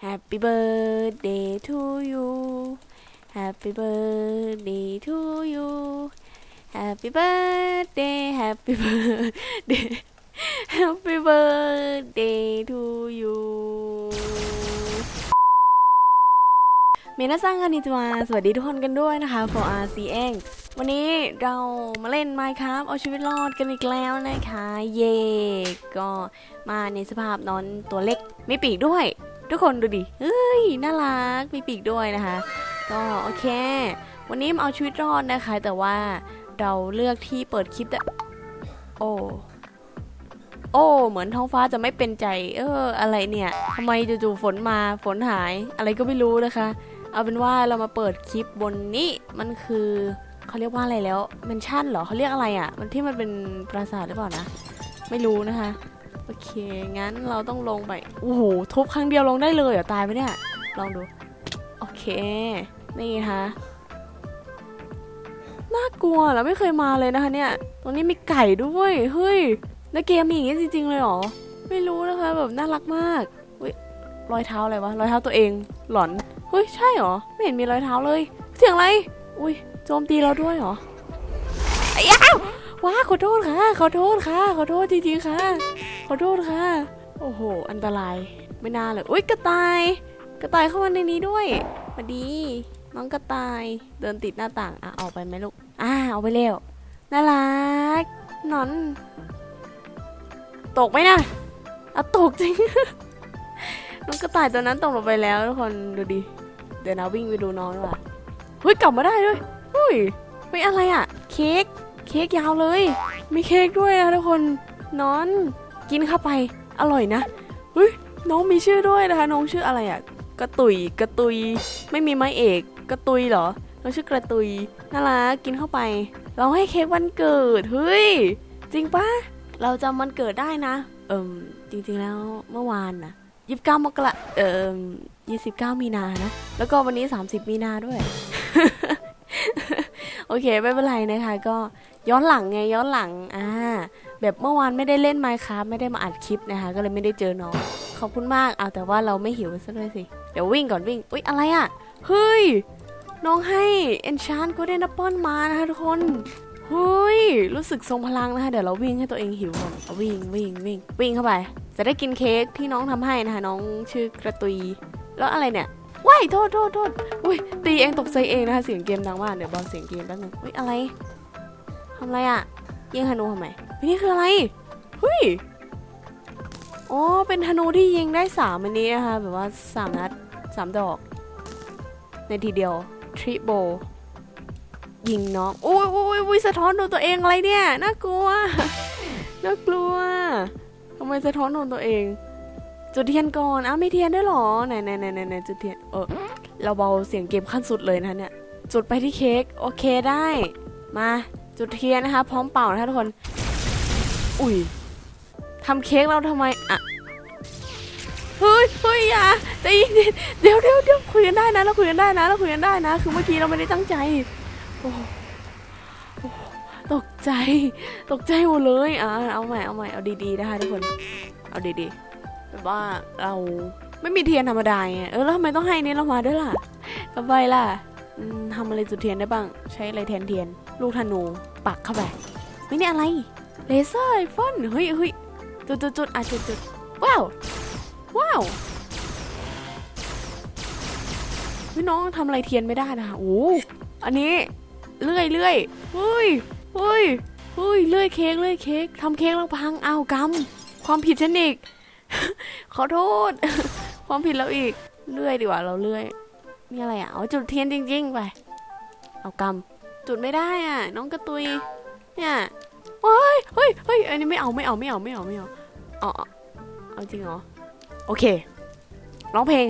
Happy birthday to you Happy birthday to you Happy birthday Happy birthday Happy birthday to you เมนาซังกันนิจวาสวัสดีทุกคนกันด้วยนะคะ for RC เองวันนี้เรามาเล่น Minecraft เอาชีวิตรอดกันอีกแล้วนะคะ เย่ก็มาในสภาพนอนตัวเล็ก ไม่ปีกด้วย ทุกคนดูดิเฮ้ย น่ารัก มีปีกด้วยนะคะ ก็โอเค วันนี้มาเอาชีวิตรอดนะคะ แต่ว่าเราเลือกที่เปิดคลิปแต่โอ้ โอ้ เหมือนท้องฟ้าจะไม่เป็นใจ เออ อะไรเนี่ยทำไมจู่ๆฝนมา ฝนหาย อะไรก็ไม่รู้นะคะ เอาเป็นว่าเรามาเปิดคลิปบนนี้ มันคือเขาเรียกว่าอะไรแล้ว เมนชั่นเหรอเขาเรียกอะไรอะ่ะ มันที่มันเป็นปราสาทหรือเปล่านะ ไม่รู้นะคะ โอเค งั้นเราต้องลงไป โอ้โห ทุบครั้งเดียวลงได้เลยเหรอ ตายไปเนี่ย ลองดู โอเค นี่นะคะน่ากลัวเราไม่เคยมาเลยนะคะเนี่ย ตรงนี้มีไก่ด้วย เฮ้ยแล้วเกมมีอย่างนี้จริง ๆ เลยเหรอ ไม่รู้นะคะ แบบน่ารักมากอุ้ยรอยเท้าอะไรวะ รอยเท้าตัวเอง หลอน เฮ้ย ใช่เหรอ ไม่เห็นมีรอยเท้าเลย เสียงอะไร อุ้ย โจมตีเราด้วยเหรออ้าว้าขอโทษค่ะ ขอโทษค่ะ ขอโทษจริงๆค่ะ ขอโทษค่ะ โอ้โห อันตราย ไม่น่าเลย อุ้ยกระต่าย กระต่ายเข้ามาในนี้ด้วยสวัสดี น้องกระต่าย เดินติดหน้าต่าง อะออกไปไหมลูก อ่าเอาไปเร็ว น่ารัก นอน ตกไหมนะอะตกจริง น้องกระต่ายตัวนั้นตกลงไปแล้วทุกคนดูดิ เดี๋ยวนะวิ่งไปดูน้องดีกว่าเฮ้ยกลับมาได้ด้วยเฮ้ยเฮ้ยอะไรอะ เค้ก เค้กยาวเลย มีเค้กด้วยนะทุกคนนอน กินเข้าไปอร่อยนะเฮ้ยน้องมีชื่อด้วยนะคะ น้องชื่ออะไรอะกระตุยกระตุย ไม่มีไม้เอกกระตุยเหรอ น้องชื่อกระตุยน่ารักกินเข้าไป เราให้เค้กวันเกิดเฮ้ยจริงปะเราจำวันเกิดได้นะ เอิมจริงๆแล้วเมื่อวานนะยี่สิบเก้ามกราเอิมยี่สิบเก้ามีนานะ แล้วก็วันนี้30มีนาด้วย โอเค ไม่เป็นไรนะคะ ก็ย้อนหลังไงย้อนหลังอ่า แบบเมื่อวานไม่ได้เล่นไมค์ครับไม่ได้มาอัดคลิปนะคะ ก็เลยไม่ได้เจอน้อง ขอบคุณมากเอาแต่ว่าเราไม่หิวซะด้วยสิ เดี๋ยววิ่งก่อนวิ่ง อุ๊ย อะไรอะ่ะ เฮ้ย น้องให้ Enchant Golden Apple มานะคะทุกคนเฮ้ย รู้สึกทรงพลังนะคะ เดี๋ยวเราวิ่งให้ตัวเองหิวก่อนวิ่งวิ่งวิ่งวิ่งเข้าไป จะได้กินเค้กที่น้องทำให้นะคะ น้องชื่อกระตุย แล้วอะไรเนี่ยว้ายโทษโทษโทษอุ้ยตีเองตกใจเองนะคะเสียงเกมดังมากเดี๋ยวบอลเสียงเกมแป๊บนึงอุ้ยอะไรทำอะไรอะยิงธนูทำไม นี่คืออะไรเฮ้ยอ๋อเป็นธนูที่ยิงได้สามอันนี้นะคะแบบว่าสามนัดสามดอก ในทีเดียวทริโบยิงน้องโอ้ยโอ้ยโอ้ยสะท้อนโดนตัวเองอะไรเนี่ยน่ากลัวน่ากลัวทำไมสะท้อนโดนตัวเอง จุดเทียนก่อนอ้าวไม่เทียนได้หรอไหนไหนไหนไหนไหนจุดเทียนเออเราเบาเสียงเกมขั้นสุดเลยนะเนี่ยจุดไปที่เค้กโอเคได้ มาจุดเทียนนะคะ พร้อมเป่านะคะทุกคน อุ้ยทำเค้กเราทำไมอะเฮ้ยเฮ้ยอย่าใจเย็นเดี๋ยวเดี๋ยวเดี๋ยวคุยกันได้นะเราคุยกันได้นะเราคุยกันได้นะ คือเมื่อกี้เราไม่ได้ตั้งใจโอ้โหโอ้โหตกใจ ตกใจหมดเลยอะเอาใหม่เอาใหม่เอาดีๆนะคะทุกคนเอาดีๆแบบว่าเราไม่มีเทียนธรรมดาไงเออแล้วทำไมต้องให้นี่เรามาด้วยล่ะทำไมล่ะทำอะไรจุดเทียนได้บ้าง ใช้อะไรแทนเทียน ลูกธนูปักเข้าไปไม่นี่อะไร เลเซอร์ไอฟอนเฮ้ยเฮ้ยจุดจุดจุดอะจุดจุดว้าวว้าวพี่น้องทำอะไรเทียนไม่ได้นะคะโอ้อันนี้เลื่อยเลื่อยเฮ้ยเฮ้ยเฮ้ยเลื่อยเค้กเลื่อยเค้กทำเค้กแล้วพังเอากำความผิดฉันอีกขอโทษ ความผิดเราอีกเลื่อยดีกว่าเราเลื่อยนี่อะไรอะเอาจุดเทียนจริงๆไปเอากำจุดไม่ได้อะ น้องกระตุยเนี่ย เฮ้ยเฮ้ยเฮ้ยอันนี้ไม่เอาไม่เอาไม่เอาไม่เอาไม่เอาเอาเอาเอาจริงเหรอโอเคร้องเพลง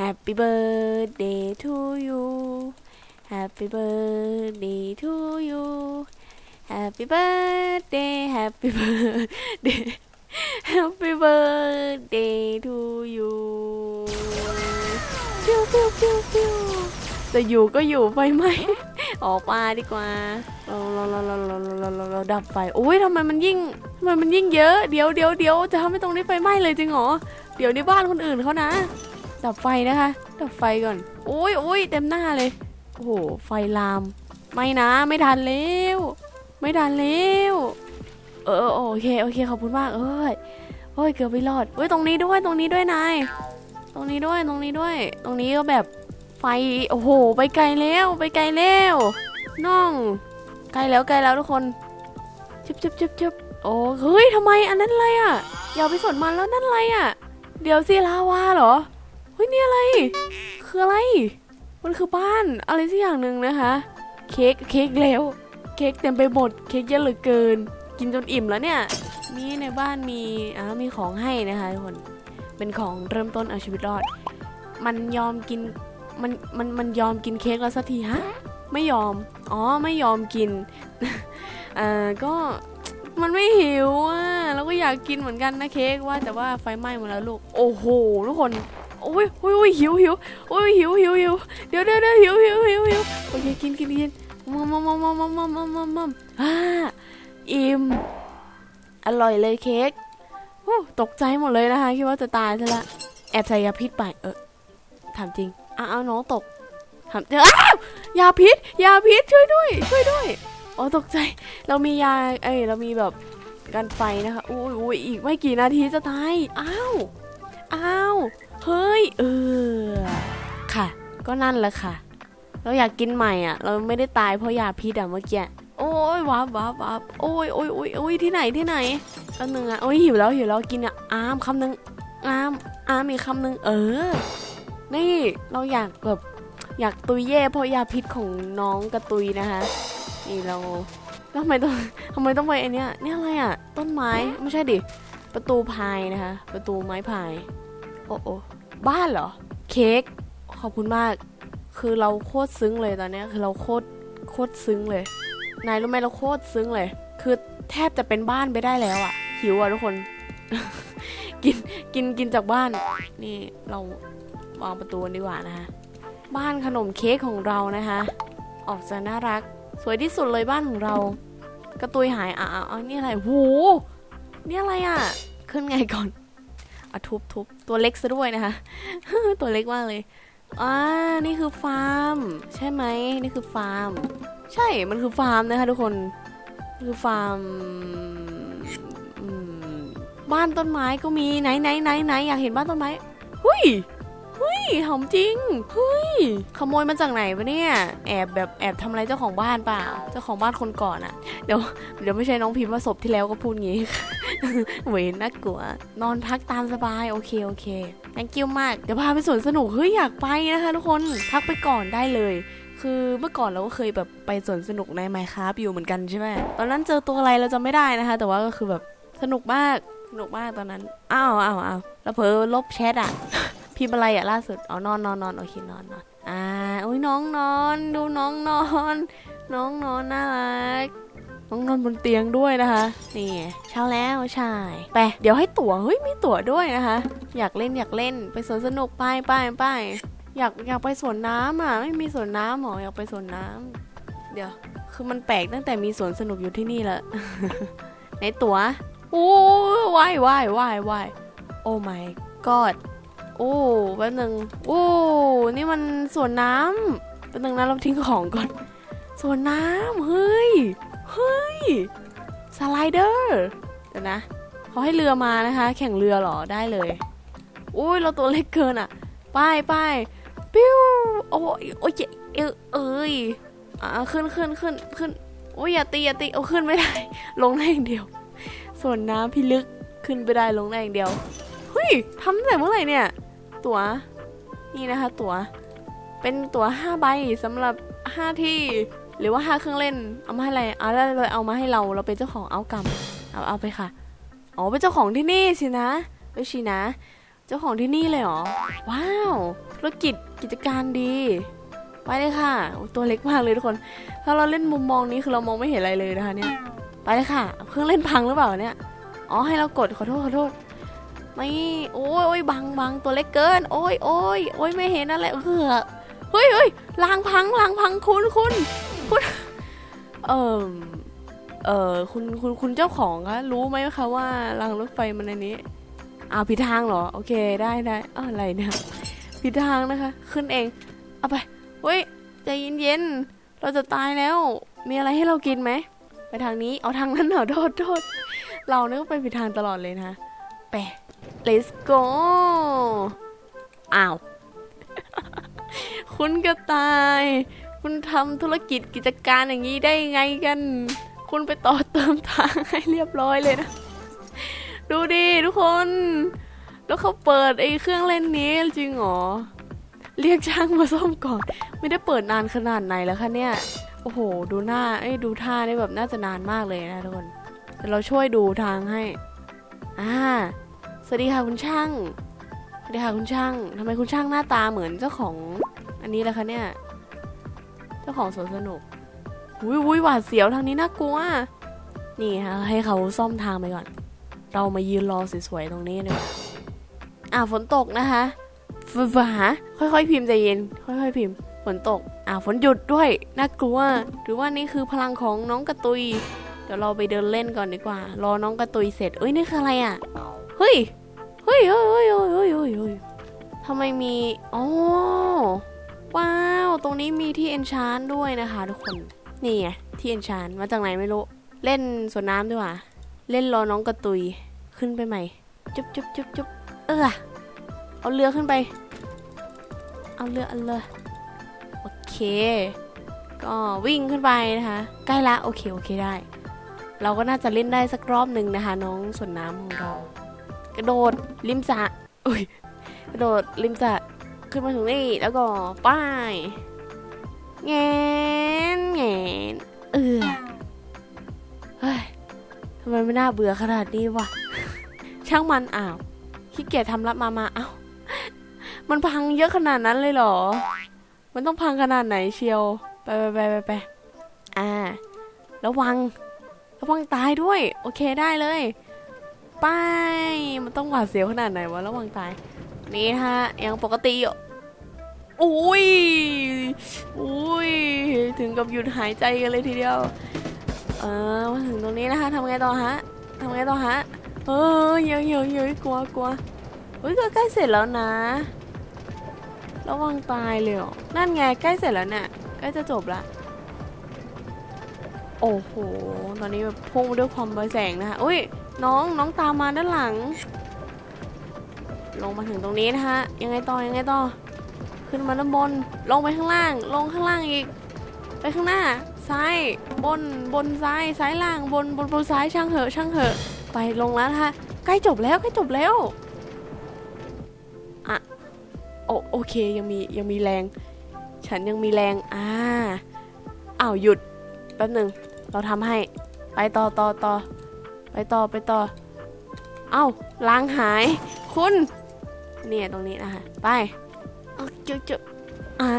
Happy birthday to you Happy birthday to you Happy birthday Happy birthday Happy birthday to you ปิ้วปิ้วปิ้วปิ้วจะอยู่ก็อยู่ไฟไหม ออกมาดีกว่า เราเราเราเราเราเราเราเราดับไฟโอ้ยทำไมมันยิ่งทำไมมันยิ่งเยอะ เดี๋ยวเดี๋ยวเดี๋ยวจะทำให้ตรงนี้ไฟไหม้เลยจริงเหรอ เดี๋ยวในบ้านคนอื่นเขานะ ดับไฟนะคะ ดับไฟก่อนโอ้ยโอ้ยเต็มหน้าเลย โอ้โห ไฟลาม ไม่นะ ไม่ทันแล้ว ไม่ทันแล้ว เออโอเค โอเค ขอบคุณมาก เอ้ยเฮ้ย เกือบไม่รอดเฮ้ย ตรงนี้ด้วย ตรงนี้ด้วยนาย ตรงนี้ด้วย ตรงนี้ด้วย ตรงนี้ก็แบบ ไฟโอ้โห ไปไกลแล้วไปไกลแล้วน้องไกลแล้วไกลแล้วทุกคนจุบจุบจุบจุบโอ้เฮ้ยทำไมอันนั้นอะไรอะอย่าไปสนมันแล้วนั่นอะไรอะ เดี๋ยวสิลาวาเหรอเฮ้ยนี่อะไร คืออะไร มันคือบ้านอะไรสักอย่างหนึ่งนะคะ เค้กเค้กแล้ว เค้กเต็มไปหมดเค้กเยอะเหลือเกิน กินจนอิ่มแล้วเนี่ยนี่ในบ้านมีอ่ามีของให้นะคะทุกคนเป็นของเริ่มต้นเอาชีวิตรอด มันยอมกิน มันมันมันยอมกินเค้กแล้วสักทีฮะไม่ยอม อ๋อไม่ยอมกินเอ่อก็มันไม่หิวอะแล้วก็อยากกินเหมือนกันนะเค้กว่าแต่ว่าไฟไหม้หมดแล้วลูกโอ้โหทุกคนโอ้ยโอ้ยโอ้ยหิวหิวโอ้ยหิวหิวหิวเดี๋ยวเดี๋ยวเดี๋ยวหิวหิวหิวหิวโอเคกินกินกินมัมมัมมัมมัมมัมมัมมัมมัมอ่าอิ่มอร่อยเลยเค้กโอ้ตกใจหมดเลยนะคะคิดว่าจะตายซะละแอบใส่ยาพิษไปเออถามจริง อ้าวน้องตกถามอ้าวยาพิษยาพิษช่วยด้วย ช่วยด้วยอ๋อตกใจ เรามียาเอ้ยเรามีแบบกันไฟนะคะอุ้ยอุ้ยอีกไม่กี่นาทีจะตายอ้าวอ้าวเฮ้ยเออค่ะ ก็นั่นแหละค่ะ เราอยากกินใหม่อะ เราไม่ได้ตายเพราะยาพิษอะเมื่อกี้โอ้ยวับวับวับโอ้ยโอ้ยโอ้ยโอ้ยที่ไหนที่ไหนอันหนึ่งอะโอ้ยหิวแล้วหิวแล้วกินอะอามคำหนึ่งอามอามอีกคำหนึ่งเออ นี่เราอยากแบบอยากตุยเย่เพราะยาพิษของน้องกระตุยนะคะนี่เราแล้วทำไมต้องทำไมต้องไปไอเนี้ยเนี่ยอะไรอะ ต้นไม้ไม่ใช่ดิประตูพายนะคะ ประตูไม้พาย โอ้โอ้บ้านเหรอ เค้กขอบคุณมาก คือเราโคตรซึ้งเลยตอนนี้คือเราโคตรโคตรซึ้งเลย นายรู้ไหมเราโคตรซึ้งเลย คือแทบจะเป็นบ้านไปได้แล้วอะหิวอะทุกคน กินกินกินจากบ้าน นี่เรา วางประตูดีกว่านะคะบ้านขนมเค้กของเรานะคะ ออกจะน่ารัก สวยที่สุดเลยบ้านของเรา กระตุยหายอะอะอะนี่อะไรโหนี่อะไรอะ ขึ้นไงก่อนอะทุบทุบตัวเล็กซะด้วยนะคะ ตัวเล็กมากเลยอ่านี่คือฟาร์ม ใช่ไหมนี่คือฟาร์ม ใช่มันคือฟาร์มนะคะทุกคนคือฟาร์มบ้านต้นไม้ก็มีไหนไหนไหนไหนอยากเห็นบ้านต้นไม้ หุย หุยหอมจริงหุยขโมยมาจากไหนวะเนี่ย แอบแบบแอบทำอะไรเจ้าของบ้านเปล่า เจ้าของบ้านคนก่อนอะเดี๋ยวเดี๋ยวไม่ใช่น้องพิมพ์ว่าศพที่แล้วก็พูดงี้เวยน่ากลัว นอนพักตามสบาย โอเค โอเค thank you มาก เดี๋ยวพาไปสวนสนุก เฮ้ย อยากไปนะคะทุกคน พักไปก่อนได้เลย คือเมื่อก่อนเราก็เคยแบบไปสวนสนุกในไมค์ครับอยู่เหมือนกันใช่ไหม ตอนนั้นเจอตัวอะไรเราจะไม่ได้นะคะ แต่ว่าก็คือแบบสนุกมาก สนุกมากตอนนั้น อ้าวอ้าวอ้าวแล้วเพอลบแชทอะ พิมพ์อะไรอะล่าสุดอ๋อนอนนอนนอนโอเคนอนนอนอ่าอุ้ยน้องนอน ดูน้องนอน น้องนอนน่ารักน้องนอนบนเตียงด้วยนะคะ นี่เช้าแล้วใช่ไปเดี๋ยวให้ตั๋วเฮ้ยมีตั๋วด้วยนะคะ อยากเล่นอยากเล่นไปสวนสนุกไปไปไปอยากอยากไปสวนน้ำอะ ไม่มีสวนน้ำหรออยากไปสวนน้ำเดี๋ยว คือมันแปลกตั้งแต่มีสวนสนุกอยู่ที่นี่แหละในตั๋วโอ้วายวายวายวายโอ้ my god โอ้แป๊บนึงโอ้นี่มันสวนน้ำแป๊บนึงนะเราทิ้งของก่อนสวนน้ำเฮ้ยเฮ้ยสไลเดอร์เดี๋ยวนะเขาให้เรือมานะคะ แข่งเรือเหรอได้เลยอุ้ยเราตัวเล็กเกินอะไปไปปิ้วโอ้ยโอ้ยเอ้ยเอ้ยอ่าขึ้นขึ้นขึ้นขึ้นโอ้ยอย่าตีอย่าตีเอาขึ้นไม่ได้ ลงได้อย่างเดียว ส่วนน้ำพี่ลึกขึ้นไปได้ลงได้อย่างเดียวเฮ้ยทำตั้งแต่เมื่อไหร่เนี่ย ตั๋ว นี่นะคะ ตั๋ว เป็นตั๋วห้าใบสำหรับห้าที่ หรือว่าห้าเครื่องเล่น เอามาให้อะไรเอาแล้วเลยเอามาให้เรา เราเป็นเจ้าของเอากรรมเอาเอาไปค่ะ อ๋อ เป็นเจ้าของที่นี่สินะเอ้ยชีนะ เจ้าของที่นี่เลยเหรอ ว้าว ธุรกิจกิจการดี ไปเลยค่ะ ตัวเล็กมากเลยทุกคน ถ้าเราเล่นมุมมองนี้คือเรามองไม่เห็นอะไรเลยนะคะเนี่ย ไปเลยค่ะ เครื่องเล่นพังหรือเปล่าเนี่ย อ๋อ ให้เรากดขอโทษขอโทษ ไม่โอ้ยโอ้ยบังบังตัวเล็กเกิน โอ้ยโอ้ยโอ้ยไม่เห็นอะไรเออเฮ้ยเฮ้ยรางพังรางพังคุณคุณคุณเออเออคุณคุณคุณเจ้าของคะรู้ไหมคะว่ารางรถไฟมันในนี้อ้าวผิดทางเหรอโอเคได้ได้อ้าอะไรเนี่ยผิดทางนะคะ ขึ้นเองเอาไปเฮ้ยใจเย็นๆเราจะตายแล้ว มีอะไรให้เรากินไหมไปทางนี้เอาทางนั้นเหรอโทษโทษเราเนี่ยก็ไปผิดทางตลอดเลยนะไปะ let's go อ้าว คุณกระต่าย คุณทำธุรกิจกิจการอย่างนี้ได้ไงกัน คุณไปต่อเติมทางให้เรียบร้อยเลยนะ ดูดิทุกคน แล้วเขาเปิดไอ้เครื่องเล่นนี้จริงเหรอ เรียกช่างมาซ่อมก่อน ไม่ได้เปิดนานขนาดไหนแล้วคะเนี่ย โอ้โห ดูหน้า เอ้ย ดูท่านี่แบบน่าจะนานมากเลยนะทุกคน เราช่วยดูทางให้ อ่า สวัสดีค่ะคุณช่าง สวัสดีค่ะคุณช่างทำไมคุณช่างหน้าตาเหมือนเจ้าของอันนี้ล่ะคะเนี่ย เจ้าของสวนสนุกอุ้ยอุ้ยหวาดเสียวทางนี้น่ากลัว นี่ฮะให้เขาซ่อมทางไปก่อน เรามายืนรอสวยๆตรงนี้เลยอ่าฝนตกนะคะฝฝาค่อยๆ พิมพ์ใจเย็น ค่อยๆ พิมพ์ฝนตก อ่าฝนหยุดด้วย น่ากลัว หรือว่านี่คือพลังของน้องกระตุย เดี๋ยวเราไปเดินเล่นก่อนดีกว่า รอน้องกระตุยเสร็จ เอ้ยนี่คืออะไรอะ เฮ้ย เฮ้ยเฮ้ยเฮ้ยเฮ้ยเฮ้ยเฮ้ยเฮ้ยทำไมมีอ๋อว้าว ตรงนี้มีที่เอนชานด้วยนะคะ ทุกคน นี่ไงที่เอนชานมาจากไหนไม่รู้ เล่นสวนน้ำดีกว่า เล่นรอน้องกระตุย ขึ้นไปใหม่ จุ๊บจุ๊บจุ๊บจุ๊บเออ เอาเรือขึ้นไป เอาเรือเอาเรือโอเค ก็วิ่งขึ้นไปนะคะ ใกล้ละ โอเค โอเคได้ เราก็น่าจะเล่นได้สักรอบหนึ่งนะคะ น้องสวนน้ำของเรา กระโดดริมสระอุ้ยกระโดดริมสระขึ้นมาถึงนี่แล้วก็ป้ายแงนแงนเออเฮ้ยทำไมไม่น่าเบื่อขนาดนี้วะช่างมันอ้าวขี้เกียจทำรับมามาเอ้ามันพังเยอะขนาดนั้นเลยเหรอ มันต้องพังขนาดไหนเชียว ไปไปไปไปไปอ่า ระวัง ระวังตายด้วย โอเคได้เลย ไป มันต้องหวาดเสียวขนาดไหนวะระวังตาย นี่ฮะยังปกติอยู่อุ้ยอุ้ย ถึงกับหยุดหายใจกันเลยทีเดียว เออมาถึงตรงนี้นะคะทำไงต่อฮะทำไงต่อฮะ เออเยอะเยอะเยอะกลัวกลัวเฮ้ยก็ใกล้เสร็จแล้วนะ ระวังตายเลยเหรอนั่นไงใกล้เสร็จแล้วเนี่ยใกล้จะจบละ โอ้โห ตอนนี้แบบพุ่งด้วยความเบอแสงนะคะ อุ้ย น้องน้องตามมาด้านหลัง ลงมาถึงตรงนี้นะคะยังไงต่อยังไงต่อ ขึ้นมาด้านบน ลงไปข้างล่าง ลงข้างล่างอีก ไปข้างหน้า ซ้าย บน บนซ้าย ซ้ายล่าง บน บนบนซ้าย ช่างเหอะ ช่างเหอะ ไปลงแล้วนะคะใกล้จบแล้วใกล้จบแล้วอะโอโอเคยังมียังมีแรง ฉันยังมีแรง อ่าอ้าวหยุด แป๊บหนึ่งเราทำให้ ไปต่อต่อต่อ ไปต่อไปต่อ เอ้าล้างหาย คุณ เนี่ยตรงนี้นะคะ ไปเอาเจุ๊จุ๊อ่า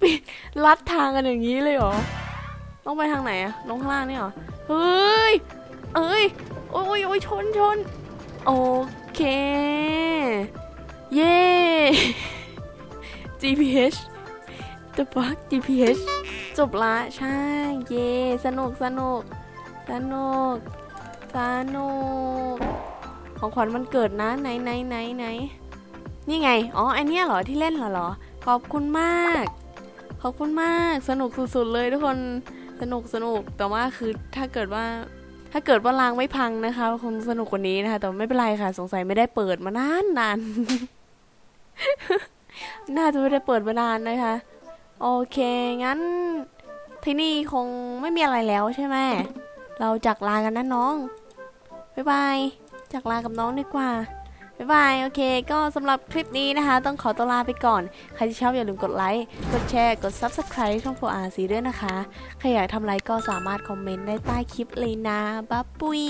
ปิดลัดทางกันอย่างนี้เลยเหรอ ต้องไปทางไหนอะลงข้างล่างนี่เหรอ เฮ้ย เอ้ย โอ้ยโอ้ยชนชน โอเค เย้ GPH the fuck GPH จบละใช่ เย่สนุกสนุกสนุกสนุกของขวัญมันเกิดนะไหนไหนไหนไหนนี่ไง อ๋อไอเนี้ยเหรอที่เล่นเหรอเหรอ ขอบคุณมาก ขอบคุณมาก สนุกสุดๆเลยทุกคน สนุกสนุก แต่ว่าคือถ้าเกิดว่า ถ้าเกิดว่ารางไม่พังนะคะคงสนุกกว่านี้นะคะ แต่ไม่เป็นไรค่ะ สงสัยไม่ได้เปิดมานานนาน น่าจะไม่ได้เปิดมานานนะคะ โอเค งั้นที่นี่คงไม่มีอะไรแล้วใช่ไหม เราจากลากันนะน้อง บ๊ายบาย จากลากับน้องดีกว่า บ๊ายบาย โอเค ก็สำหรับคลิปนี้นะคะ ต้องขอตัวลาไปก่อน ใครที่ชอบอย่าลืมกดไลค์ กดแชร์ กด Subscribe ช่อง 4RC ด้วยนะคะ ใครอยากทำอะไรก็สามารถคอมเมนต์ได้ใต้คลิปเลยนะ บ๊ายปุย